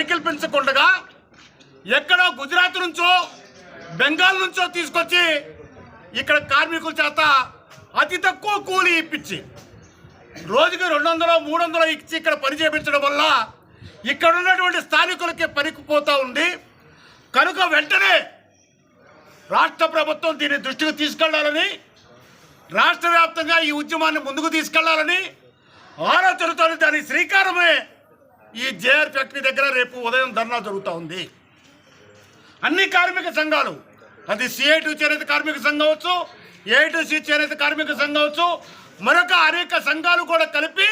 పరికల్పించకుండా ఎక్కడో గుజరాత్ నుంచో బెంగాల్ నుంచో తీసుకొచ్చి ఇక్కడ కార్మికుల చేత అతి తక్కువ కూలీ ఇప్పించి రోజుకి రెండు వందలు మూడు వందలు ఇచ్చి ఇక్కడ పని చేయించడం వల్ల ఇక్కడ ఉన్నటువంటి స్థానికులకి పనికిపోతూ ఉంది. కనుక వెంటనే రాష్ట్ర ప్రభుత్వం దీన్ని దృష్టికి తీసుకెళ్ళాలని రాష్ట్ర వ్యాప్తంగా ఈ ఉద్యమాన్ని ముందుకు తీసుకెళ్ళాలని ఆలోచనతో దాని శ్రీకారమే ఈ జేఆర్ ఫ్యాక్టరీ దగ్గర రేపు ఉదయం ధర్నా జరుగుతూ ఉంది. అన్ని కార్మిక సంఘాలు అది సిఐటి చేనేత కార్మిక సంఘం అవచ్చు ఏఐటిసి చేనేత కార్మిక సంఘం అవచ్చు మరొక అనేక సంఘాలు కూడా కలిపి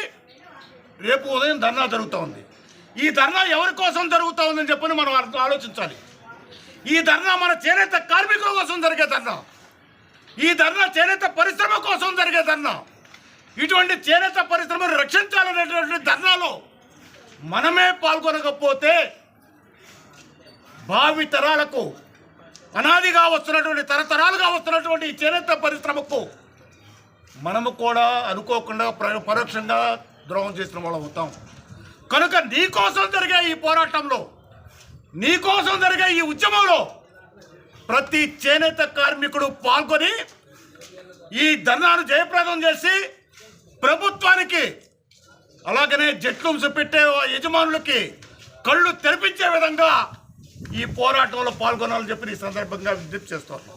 రేపు ఉదయం ధర్నా జరుగుతూ ఉంది. ఈ ధర్నా ఎవరి కోసం జరుగుతూ ఉందని చెప్పని మనం అర్థం ఆలోచించాలి. ఈ ధర్నా మన చేనేత కార్మికుల కోసం జరిగే ధర్నా. ఈ ధర్నా చేనేత పరిశ్రమ కోసం జరిగే ధర్నా. ఇటువంటి చేనేత పరిశ్రమను రక్షించాలనేటువంటి ధర్నాలో మనమే పాల్గొనకపోతే భావి తరాలకు అనాదిగా వస్తున్నటువంటి తరతరాలుగా వస్తున్నటువంటి చేనేత పరిశ్రమకు మనము కూడా అనుకోకుండా పరోక్షంగా ద్రోహం చేసిన వాళ్ళం అవుతాం. కనుక నీకోసం జరిగే ఈ పోరాటంలో నీకోసం జరిగే ఈ ఉద్యమంలో ప్రతి చేనేత కార్మికుడు పాల్గొని ఈ ధర్నాను జయప్రదం చేసి ప్రభుత్వానికి అలాగనే జట్లు పెట్టే యజమానులకి కళ్ళు తెరిపించే విధంగా ఈ పోరాటంలో పాల్గొనాలని చెప్పి ఈ సందర్భంగా విజ్ఞప్తి చేస్తాను